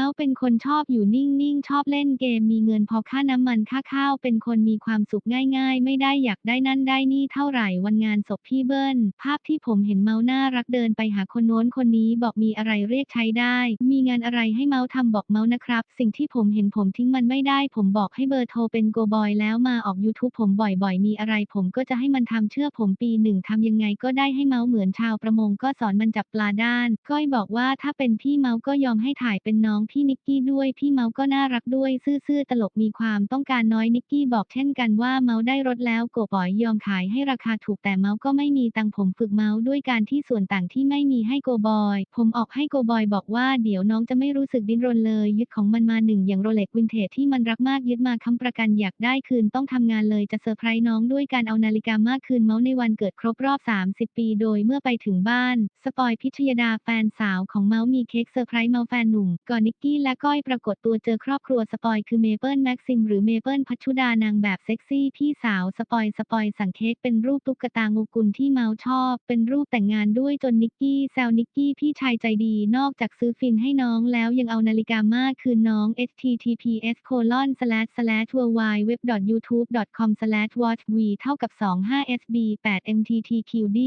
เมาส์เป็นคนชอบอยู่นิ่งๆ ชอบเล่นเกมมีเงินพอค่าน้ำมันค่าข้าว เป็นคนมีความสุขง่ายๆ ไม่ได้อยากได้นั่นได้นี่เท่าไหร่วันงานศพพี่เบิ้ล ภาพที่ผมเห็นเมาส์น่ารักเดินไปหาคนโน้นคนนี้บอกมีอะไรเรียกใช้ได้ มีงานอะไรให้เมาส์ทำบอกเมาส์นะครับ สิ่งที่ผมเห็นผมทิ้งมันไม่ได้ ผมบอกให้เบอร์โทรเป็นโกบอยแล้วมาออก YouTube ผมบ่อยๆ มีอะไร ผมก็จะให้มันทำเชื่อผมปีหนึ่งทำยังไงก็ได้ให้เมาส์เหมือนชาวประมงก็สอนมันจับปลาด้าน ก้อยบอกว่าถ้าเป็นพี่เมาส์ก็ยอมให้ถ่ายเป็นน้องพี่นิกกี้ด้วยพี่เมาส์ก็น่ารักด้วยซื่อๆตลกมีความต้องการน้อยนิกกี้บอกเช่นกันว่าเมาส์ได้รถแล้วโกบอยยอมขายให้ราคาถูกแต่เมาส์ก็ไม่มีตังผมฝึกเมาส์ด้วยการที่ส่วนต่างที่ไม่มีให้โกบอย ผมออกให้โกบอยบอกว่าเดี๋ยวน้องจะไม่รู้สึกดิ้นรนเลย ยึดของมันมาหนึ่งอย่างโรเล็กวินเทจที่มันรักมากยึดมาค้ำประกันอยากได้คืนต้องทำงานเลยจะเซอร์ไพรส์น้องด้วยการเอานาฬิกามากคืนเมาส์ในวันเกิดครบรอบ 30 ปี โดยเมื่อไปถึงบ้าน สปอยพิชยดาแฟนสาวของเมาส์มีเค้กเซอร์ไพรส์เมาแฟนหนุ่มก่อนนิกกี้และก้อยปรากฏตัวเจอครอบครัวสปอยคือเมเปิลแม็กซิมหรือเมเปิลพัชชุดานางแบบเซ็กซี่พี่สาวสปอยสปอยสั่งเค้กเป็นรูปตุ๊กตางูกุลที่เมาชอบ เป็นรูปแต่งงานด้วยจนนิกกี้แซวนิกกี้พี่ชายใจดีนอกจากซื้อฟินให้น้องแล้วยังเอานาฬิกามาคืนน้อง https colon slash slash w w w youtube com slash watch v เท่ากับ 25 sb 8 mttqd